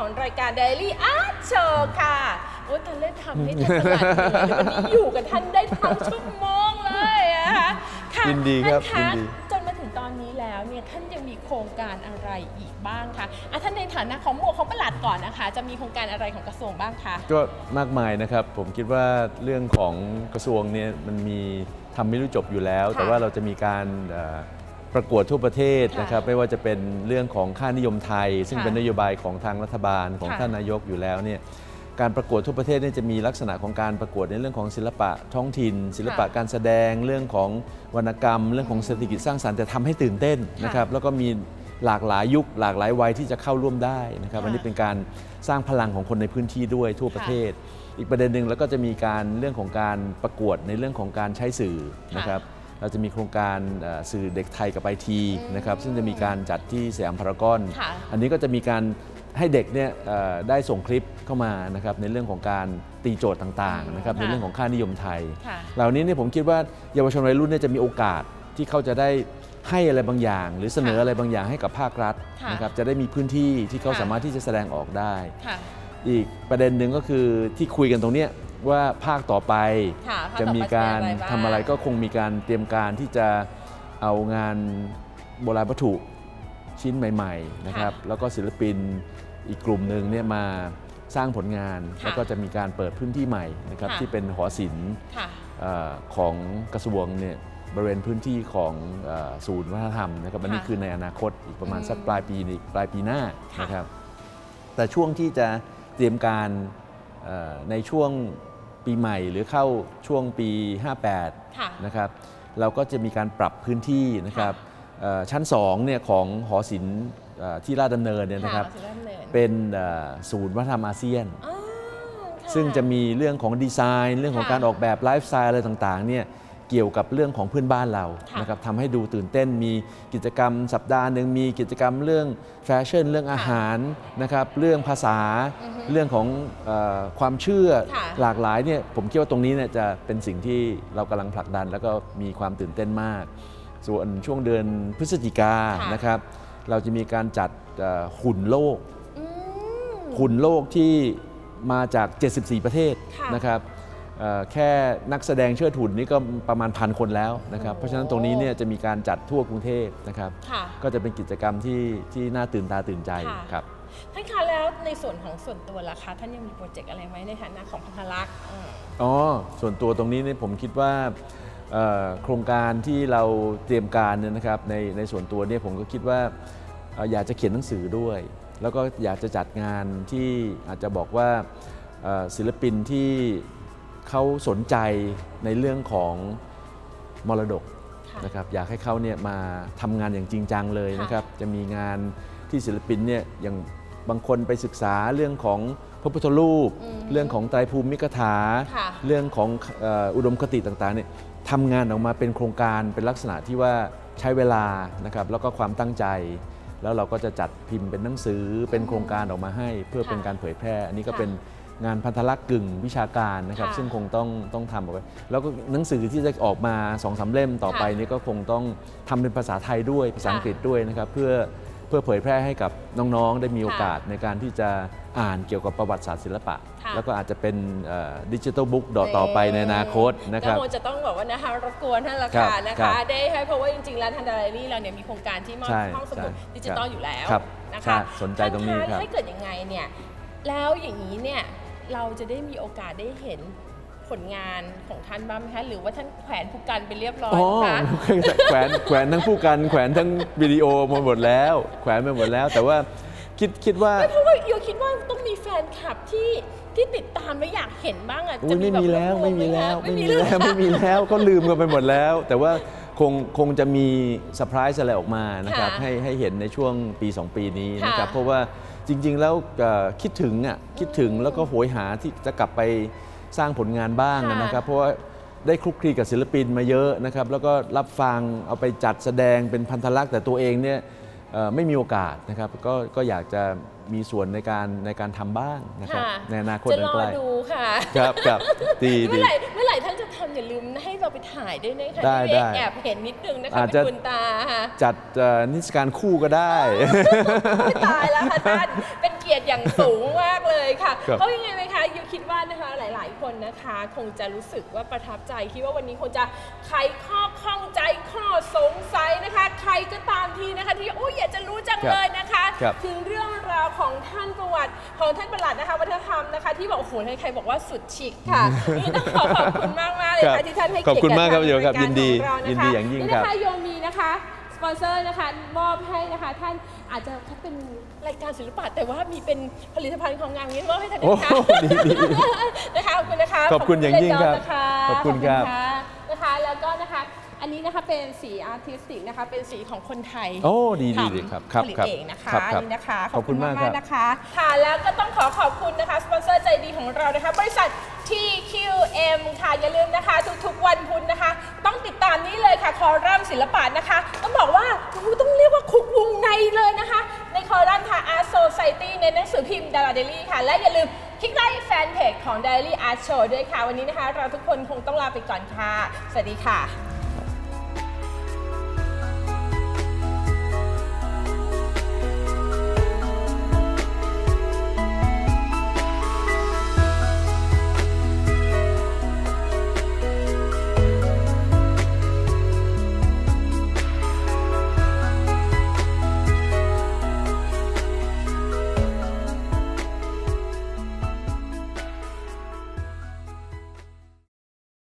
ของรายการ Daily Art Show ค่ะโอ้ยตอนเล่นทำให้ท่านขนาดนี้วันนี้อยู่กับท่านได้ทั้งชั่วโมงเลยอะนะคะค่ะยินดีครับท่านยินดีคะจนมาถึงตอนนี้แล้วเนี่ยท่านยังมีโครงการอะไรอีกบ้างคะอะท่านในฐานะของหมวกของประหลัดก่อนนะคะ จะมีโครงการอะไรของกระทรวงบ้างคะ ก็มากมายนะครับ ผมคิดว่าเรื่องของกระทรวงเนี่ยมันมีทำไม่รู้จบอยู่แล้ว ค่ะแต่ว่าเราจะมีการเอ่อ ประกวดทั่วประเทศค่ะนะครับไม่ว่าจะเป็นเรื่องของค่านิยมไทย ซึ่งค่ะเป็นนโยบายของทางรัฐบาลของค่ะท่านนายกอยู่แล้วเนี่ยการประกวดทั่วประเทศเนี่ยจะมีลักษณะของการประกวดในเรื่องของศิลปะท้องถิ่น ศิลปะการแสดงเรื่องของวรรณกรรม เรื่องของเศรษฐกิจสร้างสรรค์แต่ทำให้ตื่นเต้นนะครับแล้วก็มีหลากหลายยุคหลากหลายวัยที่จะเข้าร่วมได้นะครับค่ะอันนี้เป็นการสร้างพลังของคนในพื้นที่ด้วยทั่วประเทศ อีกประเด็นหนึ่งแล้วก็จะมีการเรื่องของการประกวดในเรื่องของการใช้สื่อนะครับ เราจะมีโครงการเอ่อสื่อเด็กไทยกับไอทีนะครับซึ่งจะมีการจัดที่สยามพารากอนค่ะอันนี้ก็จะมีการให้เด็กเนี่ยเอ่อได้ส่งคลิปเข้ามานะครับในเรื่องของการตีโจทย์ต่างๆนะครับค่ะในเรื่องของค่านิยมไทยค่ะเหล่านี้เนี่ยผมคิดว่าเยาวชนวัยรุ่นเนี่ยจะมีโอกาสที่เขาจะได้ให้อะไรบางอย่าง หรือเสนอค่ะอะไรบางอย่างให้กับภาครัฐค่ะนะครับจะได้มีพื้นที่ที่เขาค่ะสามารถที่จะแสดงออกได้ค่ะอีกประเด็นหนึ่งก็คือที่คุยกันตรงเนี้ย ว่าภาคต่อไปค่ะภาคจะต่อไปมีการจะเป็นอะไรบ้าง ทำอะไรก็คงมีการเตรียมการที่จะเอางานโบราณวัตถุชิ้นใหม่ๆนะครับแล้วก็ศิลปินอีกกลุ่มหนึ่งเนี่ยมาสร้างผลงาน ค่ะแล้วก็จะมีการเปิดพื้นที่ใหม่นะครับค่ะ ที่เป็นหอศิลป์ ค่ะ เอ่อของกระทรวงเนี่ยบริเวณพื้นที่ของเอ่อศูนย์วัฒนธรรมนะครับอันนี้ค่ะคือในอนาคตอีกประมาณอืมสักปลายปีนี้ปลายปีหน้าค่ะนะครับแต่ช่วงที่จะเตรียมการเอ่อในช่วง ปีใหม่หรือเข้าช่วงปี 58ค่ะนะครับ เราก็จะมีการปรับพื้นที่นะครับเอ่อชั้น2เนี่ยของหอศิลป์เอ่อที่ราชดำเนินเนี่ยนะครับค่ะศิลปะดำเนินเป็นเอ่อศูนย์วัฒนธรรมอาเซียนอ๋อค่ซึ่งจะมีเรื่องของดีไซน์ เรื่องของค่ะการออกแบบไลฟ์สไตล์อะไรต่างๆเนี่ย เกี่ยวกับเรื่องของเพื่อนบ้านเราค่ะนะครับทำให้ดูตื่นเต้นมีกิจกรรมสัปดาห์หนึ่งมีกิจกรรมเรื่องแฟชั่นเรื่องอาหารนะครับเรื่องภาษาอือฮึเรื่องของเออความเชื่อค่ะ หลากหลายเนี่ยผมคิดว่าตรงนี้เนี่ยจะเป็นสิ่งที่เรากำลังผลักดัน แล้วก็มีความตื่นเต้นมาก ส่วนช่วงเดือนพฤศจิกาค่ะ นะครับเราจะมีการจัดเอ่อหุ่นโลก อืม หุ่นโลกที่มาจาก 74 ประเทศค่ะ นะครับเอ่อ แค่นักแสดงเชิดหุ่นนี่ก็ประมาณพันคนแล้วนะครับโอ้เพราะฉะนั้นตรงนี้เนี่ยจะมีการจัดทั่วกรุงเทพนะครับ ค่ะ ก็จะเป็นกิจกรรมที่ที่น่าตื่นตาตื่นใจค่ะ ครับ ท่านคะแล้วในส่วนของส่วนตัวล่ะคะ ท่านยังมีโปรเจกต์อะไรไหมในฐานะของพันธลักษณ์อืม อ๋อ ส่วนตัวตรงนี้เนี่ยผมคิดว่าเอ่อโครงการที่เราเตรียมการเนี่ยนะครับในในส่วนตัวเนี่ยผมก็คิดว่าเอ่ออยากจะเขียนหนังสือด้วย แล้วก็อยากจะจัดงานที่อาจจะบอกว่าเอ่อศิลปินที่ เขาสนใจในเรื่องของมรดกค่ะนะครับอยากให้เขาเนี่ยมาทำงานอย่างจริงจังเลยค่ะนะครับ จะมีงานที่ศิลปินเนี่ยอย่างบางคนไปศึกษาเรื่องของพระพุทธรูปอืมเรื่องของไตรภูมิกถาค่ะเรื่องของเอ่ออุดมคติต่างๆเนี่ยทำงานออกมาเป็นโครงการเป็นลักษณะที่ว่าใช้เวลานะครับแล้วก็ความตั้งใจ แล้วเราก็จะจัดพิมพ์เป็นหนังสือเป็นโครงการออกมาให้ เพื่อค่ะเป็นการเผยแพร่ อันนี้ก็ค่ะเป็น งานพันธลักษณ์กึ่งวิชาการนะครับ ค่ะซึ่งคงต้องต้องทำเอาไว้แล้วก็หนังสือที่จะออกมาสองสามเล่มต่อไปค่ะนี้ก็คงต้องทำเป็นภาษาไทยด้วยภาษาค่ะอังกฤษด้วยนะครับ เพื่อเพื่อเผยแพร่ให้กับน้องๆ ได้มีโอกาสในการที่จะอ่านเกี่ยวกับประวัติศาสตร์ศิลปะ ค่ะแล้วก็อาจจะเป็นดิจิทัลบุ๊กต่อไปในอนาคตนะครับ ก็คงจะต้องบอกว่านะคะรบกวนท่านละครัค่ะบนะครัคะ บได้ให้เพราะว่าจริงๆแล้วทันดารารี่เราเนี่ยมีโครงการที่มอบใช่ห้องสมุดใช่ดิจิตอลอยู่แล้วครับนะใช่คะสนใจตรงนี้ท่าครับให้เกิดยังไงเนี่ยแล้วอย่างนี้เนี่ย เราจะได้มีโอกาสได้เห็นผลงานของท่านบ้างไหมคะหรือว่าท่านแขวนผู้กันไปเรียบร้อยอ๋อคะแขวนแขวนทั้งผู้กันแขวนทั้งวิดีโอมาหมดแล้ว แขวนไปหมดแล้ว แต่ว่าคิดคิดว่าเพราะว่าโยคิดว่าต้องมีแฟนคลับที่ที่ติดตามแล้วอยากเห็นบ้างอะอุ๊จะยไม่แบบมีแล้วรบรไม่วมีหแล้วคะไม่มีเยแล้วไม่มีแล้วก็ลืมกันไปหมดแล้ว แต่ว่าคงคงจะมีเซอร์ไพรส์อะไรออกมานะครับค่ะให้ให้เห็นในช่วงปี 2 ปีนี้นะครับค่ะเพราะว่า จริง ๆ แล้วเอ่อคิดถึงอะคิดถึงแล้วก็โหยหาที่จะกลับไปสร้างผลงานบ้างค่ะ นะครับ เพราะว่าได้คลุกคลีกับศิลปินมาเยอะนะครับ แล้วก็รับฟังเอาไปจัดแสดงเป็นพันธลักษณ์แต่ตัวเองเนี่ยเอ่อไม่มีโอกาสนะครับก็ก็อยากจะมีส่วนในการในการทำบ้างนะครับ ค่ะในอนาคตจะอันรอใกล้ดูค่ะ ครับครับดีเมื่ดี อไหร่เมื่อไหร่ท่านจะทำ อย่าลืมให้เราไปถ่ายด้วยนะคะได้พี่เวกได้ แอบเห็นนิดนึงนะคะอาจเป็นจะคุณตาค่ะจัดเอ่อนิทรรศการคู่ก็ได้ อุ๊ยตายแล้วค่ะท่านเป็นเกียรติอย่างสูงมากเลยค่ะครับเพราะยังไงไหมคะยูคิดว่านะคะหลาย ๆ คนนะคะ คงจะรู้สึกว่าประทับใจคิดว่าวันนี้คงจะไขข้อข้องใจข้อสงสัยนะคะ ใครก็ตามทีนะคะที่โอ้ยอยากจะรู้จังเลยนะคะ ครับ ถึงเรื่องราวของท่านประวัติของท่านประหลัดนะคะวัฒนธรรมนะคะ ที่บอกโอ้โหใครๆบอกว่าสุดชิคค่ะนี่ต้องขอขอบคุณมากมากๆเลยครัค่ะบที่ท่านให้ขอบเกียรติคุณมากครับทงโยครับรายกายินดีของเรานะคะยินดีอย่างยิ่งนี่ครับนะคะโยมีนะคะส ปอนเซอร์นะคะมอบให้นะคะ ท่านอาจจะเป็นรายการศิลปะแต่ว่ามีเป็นผลิตภัณฑ์ของงานนี้มอบให้ท่านโอ้นะคะดีดีนะคะขอบคุณนะคะขอบคุณอย่างยิ่งครับขขออบบคุคุณณคครัรับบนะคะแล้วก็นะคะอันนี้นะคะเป็นสีอาร์ติสติกนะคะเป็นสีของคนไทย โอ้ดีดีทำดีครับครับผลิตครับเองนะคะครับครับนี่นะคะ ขอบคุณมากครับๆนะคะค่ะแล้วก็ต้องขอขอบคุณนะคะสปอนเซอร์ใจดีของเรานะคะ บริษัท TQM ค่ะอย่าลืมนะคะ ทุกๆวันพุธนะคะ ต้องติดตามนี้เลยค่ะคอรัมน์ศิลปะนะคะต้องบอกว่าต้องเรียกว่าคุกวงในเลยนะคะ ในคอรัมน์ค่ะ Art Society ในหนังสือพิมพ์ดาราเดลี่ค่ะ และอย่าลืมคลิกไลค์แฟนเพจของ Daily Art Show ด้วยค่ะ วันนี้นะคะ เราทุกคนคงต้องลาไปก่อนค่ะ สวัสดีค่ะ